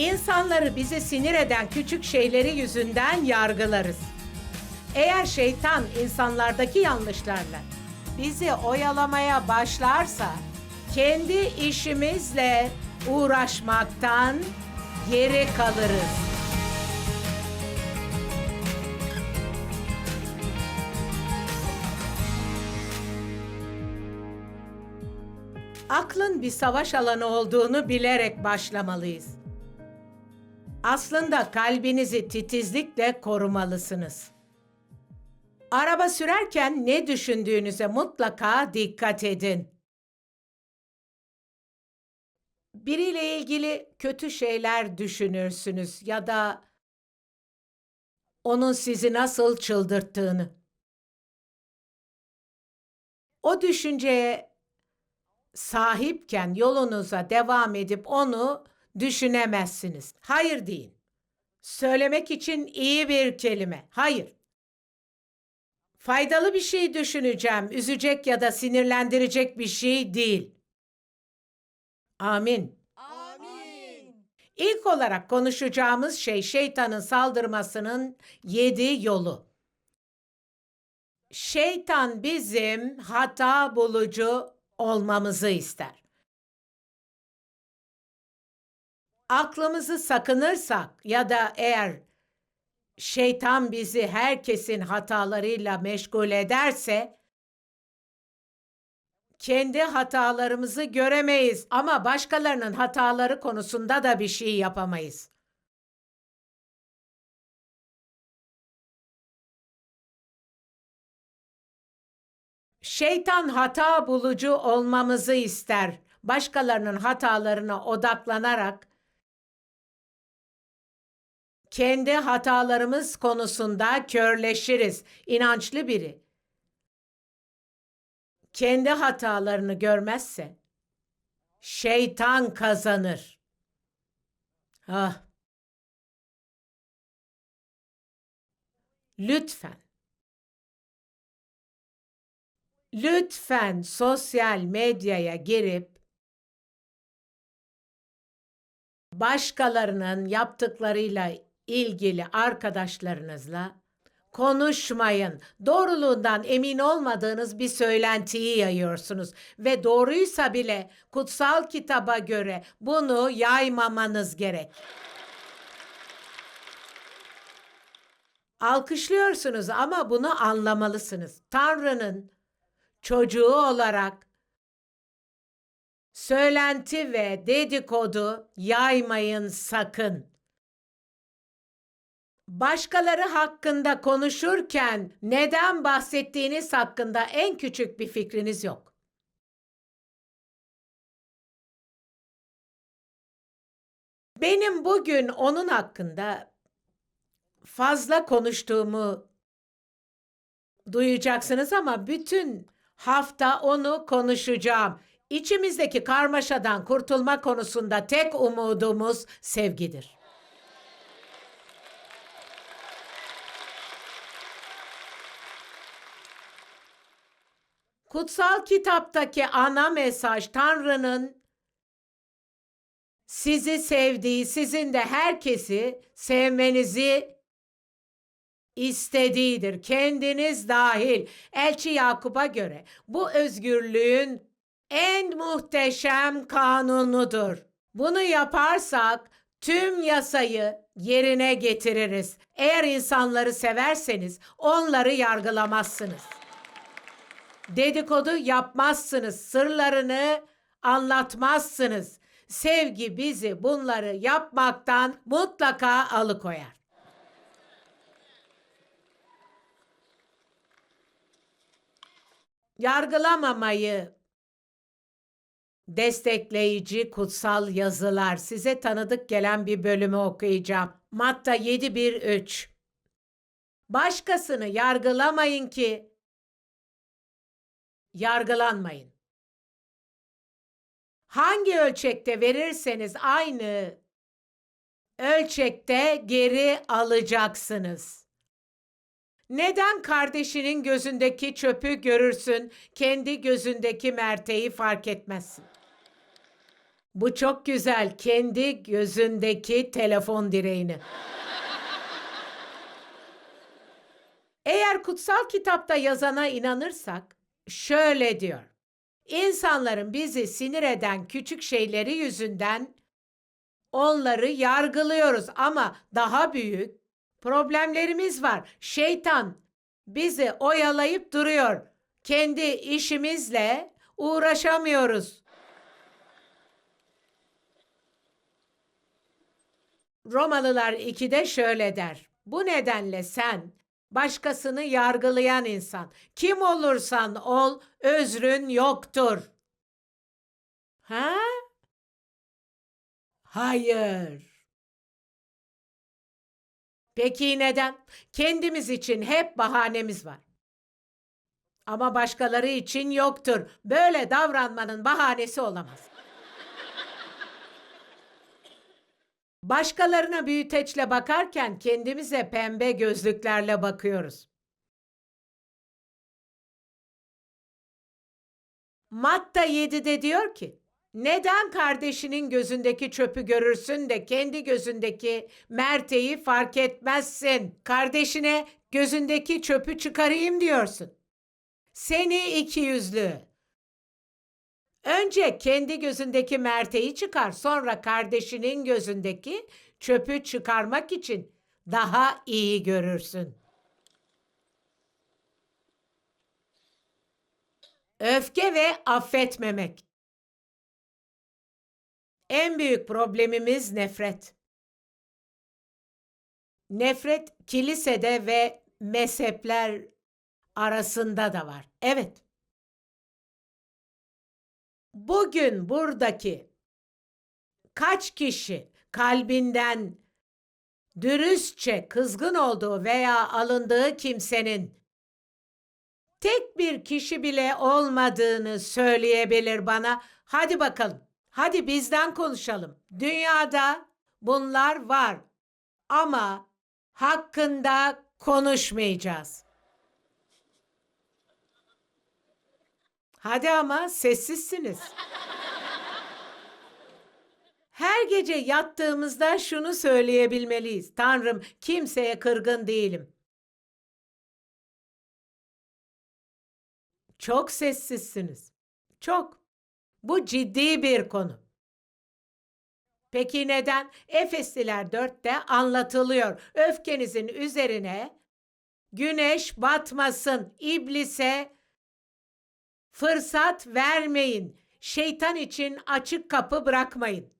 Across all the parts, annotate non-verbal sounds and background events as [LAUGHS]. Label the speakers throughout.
Speaker 1: İnsanları bizi sinir eden küçük şeyleri yüzünden yargılarız. Eğer şeytan insanlardaki yanlışlarla bizi oyalamaya başlarsa kendi işimizle uğraşmaktan geri kalırız. Aklın bir savaş alanı olduğunu bilerek başlamalıyız. Aslında kalbinizi titizlikle korumalısınız. Araba sürerken ne düşündüğünüze mutlaka dikkat edin. Biriyle ilgili kötü şeyler düşünürsünüz ya da onun sizi nasıl çıldırttığını. O düşünceye sahipken yolunuza devam edip onu düşünemezsiniz. Hayır deyin. Söylemek için iyi bir kelime. Hayır. Faydalı bir şey düşüneceğim. Üzecek ya da sinirlendirecek bir şey değil. Amin.
Speaker 2: Amin.
Speaker 1: İlk olarak konuşacağımız şey şeytanın saldırmasının yedi yolu. Şeytan bizim hata bulucu olmamızı ister. Aklımızı sakınırsak ya da eğer şeytan bizi herkesin hatalarıyla meşgul ederse kendi hatalarımızı göremeyiz ama başkalarının hataları konusunda da bir şey yapamayız. Şeytan hata bulucu olmamızı ister. Başkalarının hatalarına odaklanarak kendi hatalarımız konusunda körleşiriz. İnançlı biri kendi hatalarını görmezse şeytan kazanır. Ah. Lütfen. Lütfen sosyal medyaya girip başkalarının yaptıklarıyla ilgili arkadaşlarınızla konuşmayın. Doğruluğundan emin olmadığınız bir söylentiyi yayıyorsunuz ve doğruysa bile kutsal kitaba göre bunu yaymamanız gerek. Alkışlıyorsunuz ama bunu anlamalısınız. Tanrı'nın çocuğu olarak söylenti ve dedikodu yaymayın sakın. Başkaları hakkında konuşurken neden bahsettiğiniz hakkında en küçük bir fikriniz yok. Benim bugün onun hakkında fazla konuştuğumu duyacaksınız ama bütün hafta onu konuşacağım. İçimizdeki karmaşadan kurtulma konusunda tek umudumuz sevgidir. Kutsal kitaptaki ana mesaj Tanrı'nın sizi sevdiği, sizin de herkesi sevmenizi istediğidir. Kendiniz dahil. Elçi Yakup'a göre bu özgürlüğün en muhteşem kanunudur. Bunu yaparsak tüm yasayı yerine getiririz. Eğer insanları severseniz onları yargılamazsınız. Dedikodu yapmazsınız, sırlarını anlatmazsınız. Sevgi bizi bunları yapmaktan mutlaka alıkoyar. Yargılamamayı destekleyici kutsal yazılar size tanıdık gelen bir bölümü okuyacağım. Matta 7.1.3 Başkasını yargılamayın ki yargılanmayın. Hangi ölçekte verirseniz aynı ölçekte geri alacaksınız. Neden kardeşinin gözündeki çöpü görürsün, kendi gözündeki merteği fark etmezsin? Bu çok güzel. Kendi gözündeki telefon direğini. Eğer kutsal kitapta yazana inanırsak şöyle diyor. İnsanların bizi sinir eden küçük şeyleri yüzünden onları yargılıyoruz ama daha büyük problemlerimiz var. Şeytan bizi oyalayıp duruyor. Kendi işimizle uğraşamıyoruz. Romalılar 2'de şöyle der. Bu nedenle sen başkasını yargılayan insan, kim olursan ol, özrün yoktur. Ha? Hayır. Peki neden? Kendimiz için hep bahanemiz var. Ama başkaları için yoktur. Böyle davranmanın bahanesi olamaz. Başkalarına büyüteçle bakarken kendimize pembe gözlüklerle bakıyoruz. Matta 7'de diyor ki, neden kardeşinin gözündeki çöpü görürsün de kendi gözündeki merteği fark etmezsin? Kardeşine gözündeki çöpü çıkarayım diyorsun. Seni iki yüzlü. Önce kendi gözündeki merteği çıkar, sonra kardeşinin gözündeki çöpü çıkarmak için daha iyi görürsün. Öfke ve affetmemek. En büyük problemimiz nefret. Nefret kilisede ve mezhepler arasında da var. Evet. Bugün buradaki kaç kişi kalbinden dürüstçe kızgın olduğu veya alındığı kimsenin tek bir kişi bile olmadığını söyleyebilir bana. Hadi bakalım. Hadi bizden konuşalım. Dünyada bunlar var ama hakkında konuşmayacağız. Hadi ama sessizsiniz. Her gece yattığımızda şunu söyleyebilmeliyiz. Tanrım kimseye kırgın değilim. Çok sessizsiniz. Çok. Bu ciddi bir konu. Peki neden? Efesliler 4'te anlatılıyor. Öfkenizin üzerine güneş batmasın, iblise fırsat vermeyin. Şeytan için açık kapı bırakmayın.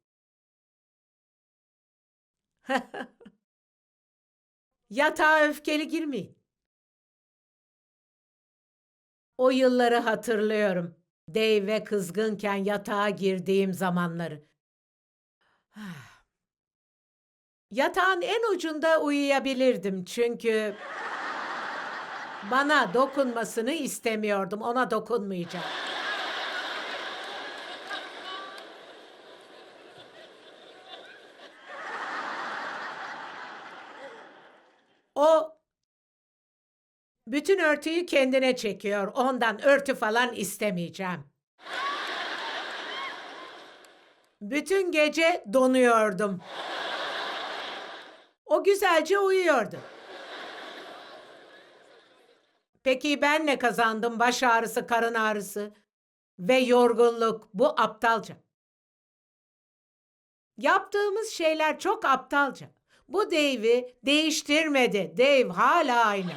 Speaker 1: [LAUGHS] Yatağa öfkeli girmeyin. O yılları hatırlıyorum. Dave ve kızgınken yatağa girdiğim zamanları. [SIGHS] Yatağın en ucunda uyuyabilirdim çünkü bana dokunmasını istemiyordum. Ona dokunmayacağım. O bütün örtüyü kendine çekiyor. Ondan örtü falan istemeyeceğim. Bütün gece donuyordum. O güzelce uyuyordu. Peki ben ne kazandım? Baş ağrısı, karın ağrısı ve yorgunluk. Bu aptalca. Yaptığımız şeyler çok aptalca. Bu Dave'i değiştirmedi. Dave hala aynı.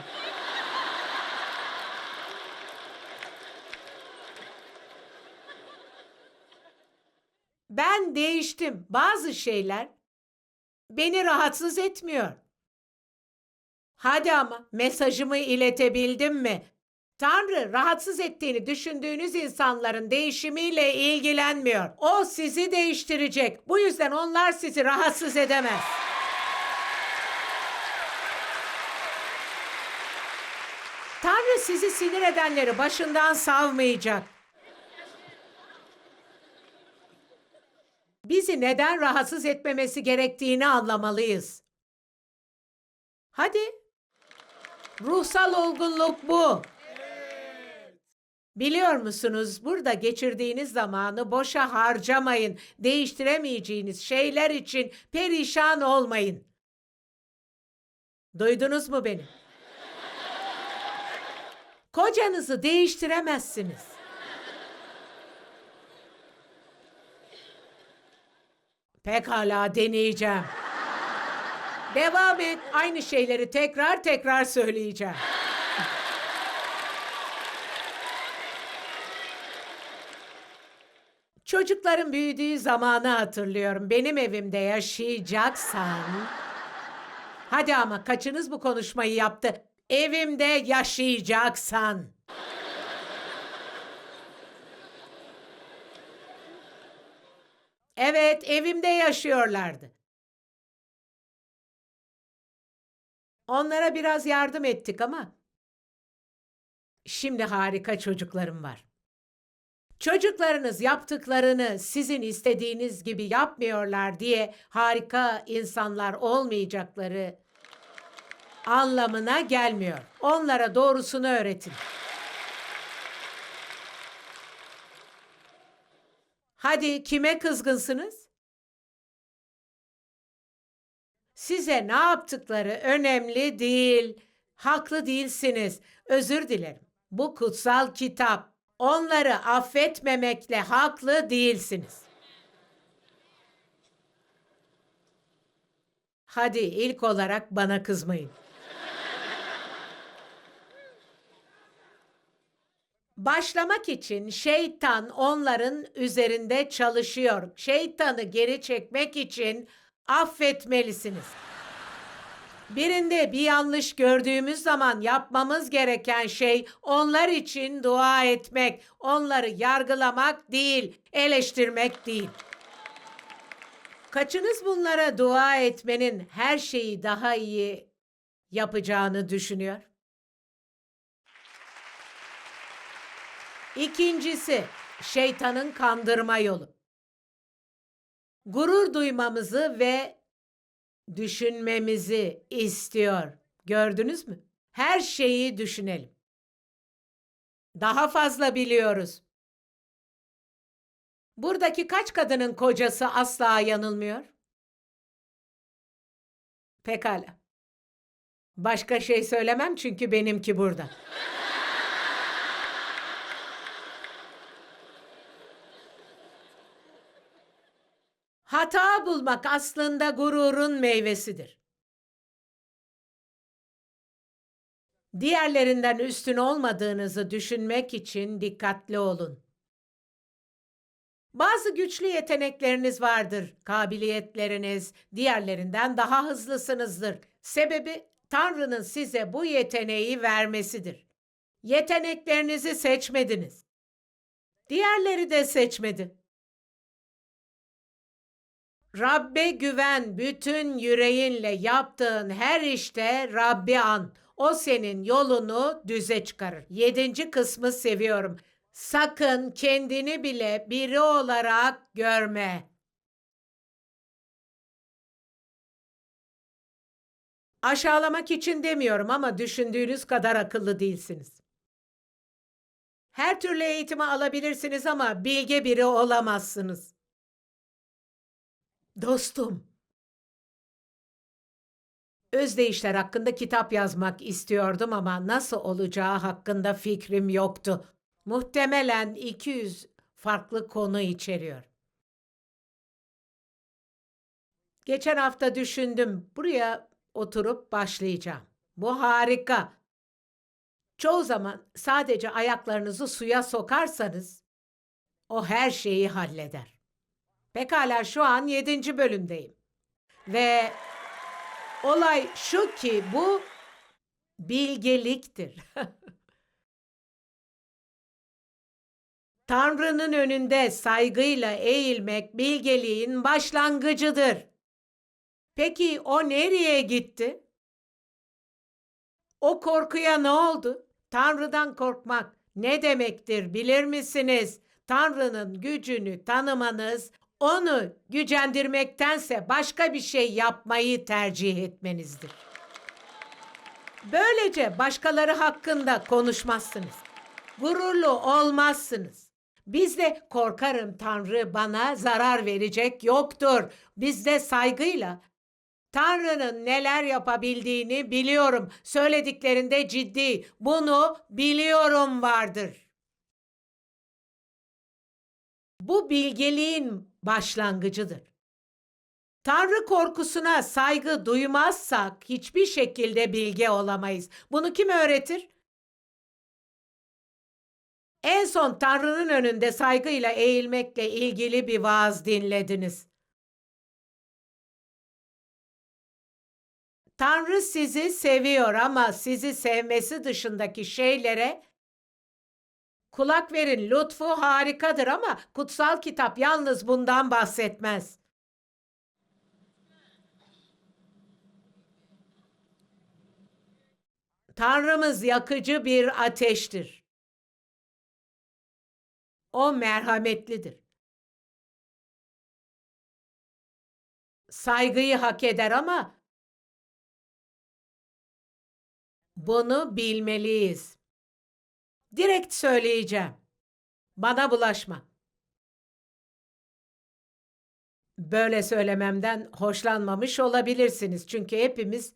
Speaker 1: Ben değiştim. Bazı şeyler beni rahatsız etmiyor. Hadi ama mesajımı iletebildim mi? Tanrı rahatsız ettiğini düşündüğünüz insanların değişimiyle ilgilenmiyor. O sizi değiştirecek. Bu yüzden onlar sizi rahatsız edemez. Tanrı sizi sinir edenleri başından savmayacak. Bizi neden rahatsız etmemesi gerektiğini anlamalıyız. Hadi. Ruhsal olgunluk bu. Biliyor musunuz burada geçirdiğiniz zamanı boşa harcamayın. Değiştiremeyeceğiniz şeyler için perişan olmayın. Duydunuz mu beni? Kocanızı değiştiremezsiniz. Pekala deneyeceğim. Devam et. Aynı şeyleri tekrar tekrar söyleyeceğim. Çocukların büyüdüğü zamanı hatırlıyorum. Benim evimde yaşayacaksan... Hadi ama kaçınız bu konuşmayı yaptı? Evimde yaşayacaksan. Evet, evimde yaşıyorlardı. Onlara biraz yardım ettik ama şimdi harika çocuklarım var. Çocuklarınız yaptıklarını sizin istediğiniz gibi yapmıyorlar diye harika insanlar olmayacakları anlamına gelmiyor. Onlara doğrusunu öğretin. Hadi kime kızgınsınız? Size ne yaptıkları önemli değil. Haklı değilsiniz. Özür dilerim. Bu kutsal kitap. Onları affetmemekle haklı değilsiniz. Hadi ilk olarak bana kızmayın. Başlamak için şeytan onların üzerinde çalışıyor. Şeytanı geri çekmek için affetmelisiniz. Birinde bir yanlış gördüğümüz zaman yapmamız gereken şey onlar için dua etmek, onları yargılamak değil, eleştirmek değil. Kaçınız bunlara dua etmenin her şeyi daha iyi yapacağını düşünüyor? İkincisi, şeytanın kandırma yolu. Gurur duymamızı ve düşünmemizi istiyor. Gördünüz mü? Her şeyi düşünelim. Daha fazla biliyoruz. Buradaki kaç kadının kocası asla yanılmıyor? Pekala. Başka şey söylemem çünkü benimki burada. Hata bulmak aslında gururun meyvesidir. Diğerlerinden üstün olmadığınızı düşünmek için dikkatli olun. Bazı güçlü yetenekleriniz vardır, kabiliyetleriniz diğerlerinden daha hızlısınızdır. Sebebi Tanrı'nın size bu yeteneği vermesidir. Yeteneklerinizi seçmediniz. Diğerleri de seçmedi. Rabbe güven bütün yüreğinle yaptığın her işte Rabbi an. O senin yolunu düze çıkarır. Yedinci kısmı seviyorum. Sakın kendini bile biri olarak görme. Aşağılamak için demiyorum ama düşündüğünüz kadar akıllı değilsiniz. Her türlü eğitimi alabilirsiniz ama bilge biri olamazsınız. Dostum. Özdeyişler hakkında kitap yazmak istiyordum ama nasıl olacağı hakkında fikrim yoktu. Muhtemelen 200 farklı konu içeriyor. Geçen hafta düşündüm. Buraya oturup başlayacağım. Bu harika. Çoğu zaman sadece ayaklarınızı suya sokarsanız o her şeyi halleder. Pekala şu an yedinci bölümdeyim. Ve olay şu ki bu bilgeliktir. [LAUGHS] Tanrı'nın önünde saygıyla eğilmek bilgeliğin başlangıcıdır. Peki o nereye gitti? O korkuya ne oldu? Tanrı'dan korkmak ne demektir bilir misiniz? Tanrı'nın gücünü tanımanız, onu gücendirmektense başka bir şey yapmayı tercih etmenizdir. Böylece başkaları hakkında konuşmazsınız. gururlu olmazsınız. Bizde korkarım Tanrı bana zarar verecek yoktur. Bizde saygıyla Tanrı'nın neler yapabildiğini biliyorum. Söylediklerinde ciddi. Bunu biliyorum vardır. Bu bilgeliğin başlangıcıdır. Tanrı korkusuna saygı duymazsak hiçbir şekilde bilge olamayız. Bunu kim öğretir? En son Tanrı'nın önünde saygıyla eğilmekle ilgili bir vaaz dinlediniz. Tanrı sizi seviyor ama sizi sevmesi dışındaki şeylere kulak verin. Lütfu harikadır ama kutsal kitap yalnız bundan bahsetmez. Tanrımız yakıcı bir ateştir. O merhametlidir. Saygıyı hak eder ama bunu bilmeliyiz. Direkt söyleyeceğim. Bana bulaşma. Böyle söylememden hoşlanmamış olabilirsiniz. Çünkü hepimiz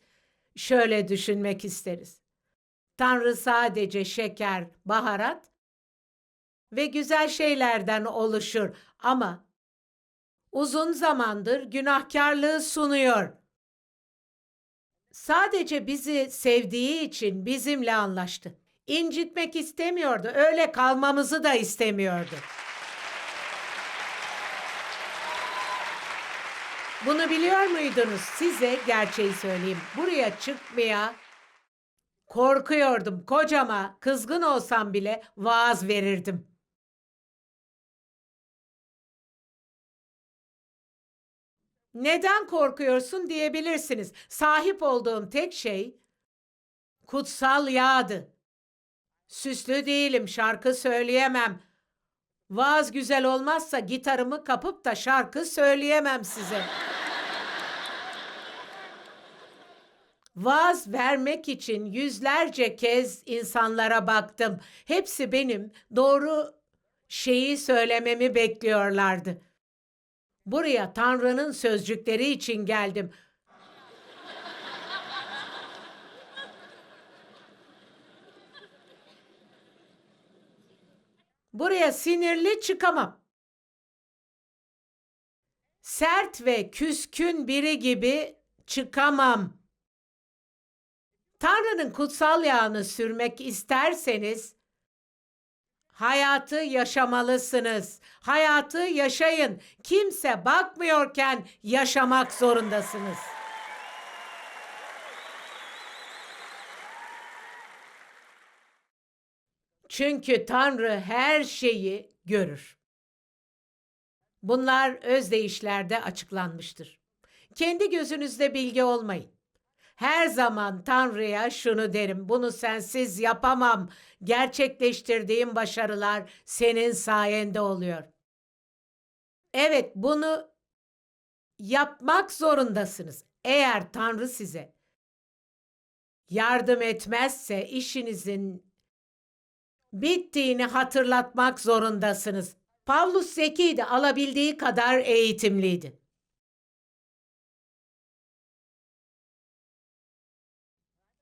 Speaker 1: şöyle düşünmek isteriz. Tanrı sadece şeker, baharat ve güzel şeylerden oluşur ama uzun zamandır günahkarlığı sunuyor. Sadece bizi sevdiği için bizimle anlaştı. İncitmek istemiyordu. Öyle kalmamızı da istemiyordu. Bunu biliyor muydunuz? Size gerçeği söyleyeyim. Buraya çıkmaya korkuyordum. Kocama kızgın olsam bile vaaz verirdim. Neden korkuyorsun diyebilirsiniz. Sahip olduğum tek şey kutsal yağdı. Süslü değilim, şarkı söyleyemem. Vaaz güzel olmazsa gitarımı kapıp da şarkı söyleyemem size. Vaaz vermek için yüzlerce kez insanlara baktım. Hepsi benim doğru şeyi söylememi bekliyorlardı. Buraya Tanrı'nın sözcükleri için geldim. Buraya sinirli çıkamam. Sert ve küskün biri gibi çıkamam. Tanrı'nın kutsal yağını sürmek isterseniz hayatı yaşamalısınız. Hayatı yaşayın. Kimse bakmıyorken yaşamak zorundasınız. Çünkü Tanrı her şeyi görür. Bunlar özdeyişlerde açıklanmıştır. Kendi gözünüzde bilgi olmayın. Her zaman Tanrı'ya şunu derim. Bunu sensiz yapamam. Gerçekleştirdiğim başarılar senin sayende oluyor. Evet, bunu yapmak zorundasınız. Eğer Tanrı size yardım etmezse işinizin bittiğini hatırlatmak zorundasınız. Pavlus zekiydi, alabildiği kadar eğitimliydi.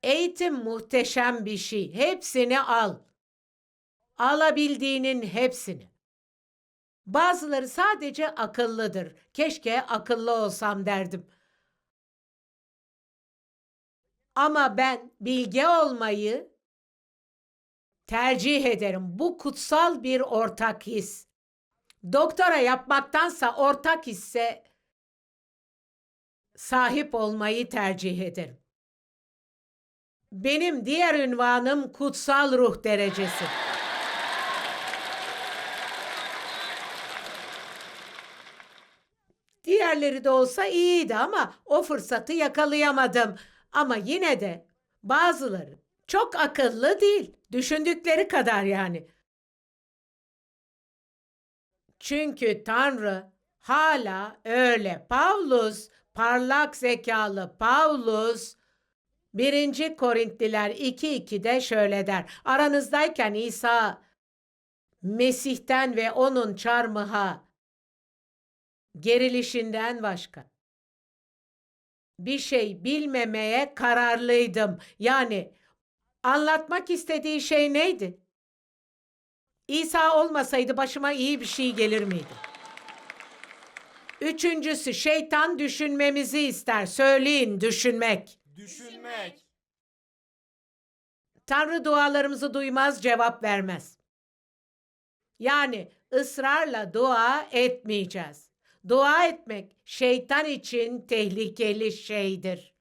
Speaker 1: Eğitim muhteşem bir şey. Hepsini al. Alabildiğinin hepsini. Bazıları sadece akıllıdır. Keşke akıllı olsam derdim. Ama ben bilge olmayı tercih ederim. Bu kutsal bir ortak his. Doktora yapmaktansa ortak hisse sahip olmayı tercih ederim. Benim diğer ünvanım kutsal ruh derecesi. Diğerleri de olsa iyiydi ama o fırsatı yakalayamadım. Ama yine de bazıları çok akıllı değil. Düşündükleri kadar yani. Çünkü Tanrı hala öyle. Pavlus, parlak zekalı Pavlus 1. Korintliler 2.2'de şöyle der. Aranızdayken İsa Mesih'ten ve onun çarmıha gerilişinden başka. Bir şey bilmemeye kararlıydım. Yani anlatmak istediği şey neydi? İsa olmasaydı başıma iyi bir şey gelir miydi? Üçüncüsü şeytan düşünmemizi ister. Söyleyin düşünmek.
Speaker 2: Düşünmek.
Speaker 1: Tanrı dualarımızı duymaz, cevap vermez. Yani ısrarla dua etmeyeceğiz. Dua etmek şeytan için tehlikeli şeydir.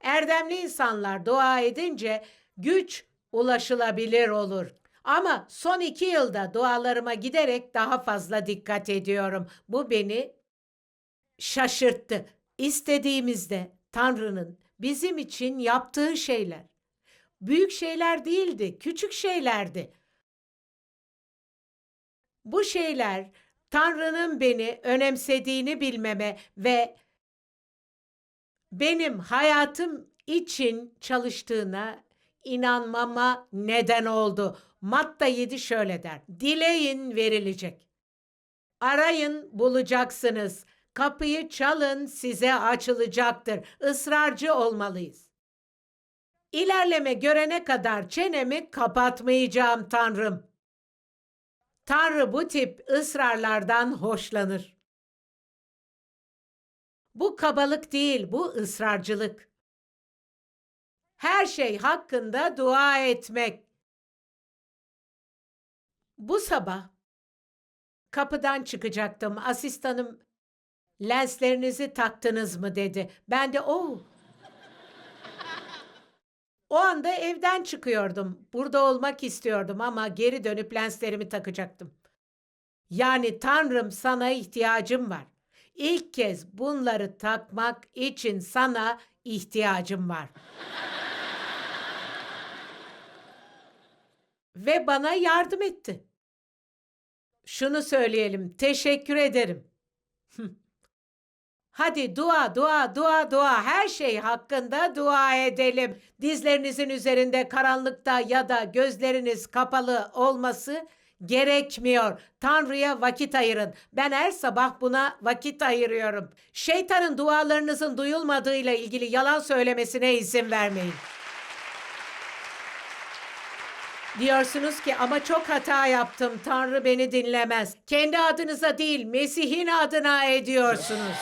Speaker 1: Erdemli insanlar dua edince güç ulaşılabilir olur. Ama son iki yılda dualarıma giderek daha fazla dikkat ediyorum. Bu beni şaşırttı. İstediğimizde Tanrı'nın bizim için yaptığı şeyler. Büyük şeyler değildi, küçük şeylerdi. Bu şeyler Tanrı'nın beni önemsediğini bilmeme ve benim hayatım için çalıştığına inanmama neden oldu. Matta 7 şöyle der. Dileyin verilecek. Arayın bulacaksınız. Kapıyı çalın size açılacaktır. Israrcı olmalıyız. İlerleme görene kadar çenemi kapatmayacağım Tanrım. Tanrı bu tip ısrarlardan hoşlanır. Bu kabalık değil, bu ısrarcılık. Her şey hakkında dua etmek. Bu sabah kapıdan çıkacaktım. Asistanım lenslerinizi taktınız mı dedi. Ben de oh. O anda evden çıkıyordum. Burada olmak istiyordum ama geri dönüp lenslerimi takacaktım. Yani Tanrım sana ihtiyacım var. İlk kez bunları takmak için sana ihtiyacım var. Ve bana yardım etti. Şunu söyleyelim, teşekkür ederim. Hadi dua, dua, dua, dua. Her şey hakkında dua edelim. Dizlerinizin üzerinde karanlıkta ya da gözleriniz kapalı olması gerekmiyor. Tanrı'ya vakit ayırın. Ben her sabah buna vakit ayırıyorum. Şeytanın dualarınızın duyulmadığıyla ilgili yalan söylemesine izin vermeyin. Diyorsunuz ki ama çok hata yaptım. Tanrı beni dinlemez. Kendi adınıza değil, Mesih'in adına ediyorsunuz.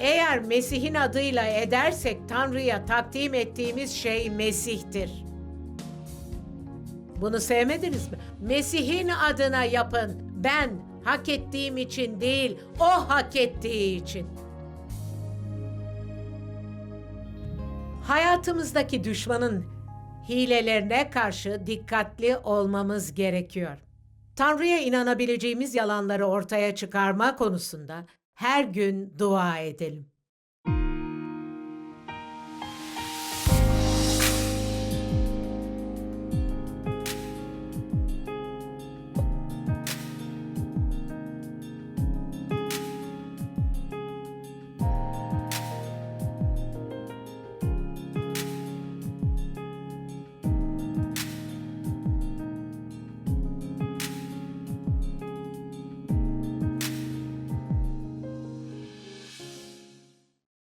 Speaker 1: Eğer Mesih'in adıyla edersek Tanrı'ya takdim ettiğimiz şey Mesih'tir. Bunu sevmediniz mi? Mesih'in adına yapın. Ben hak ettiğim için değil, o hak ettiği için. Hayatımızdaki düşmanın hilelerine karşı dikkatli olmamız gerekiyor. Tanrı'ya inanabileceğimiz yalanları ortaya çıkarma konusunda her gün dua edelim.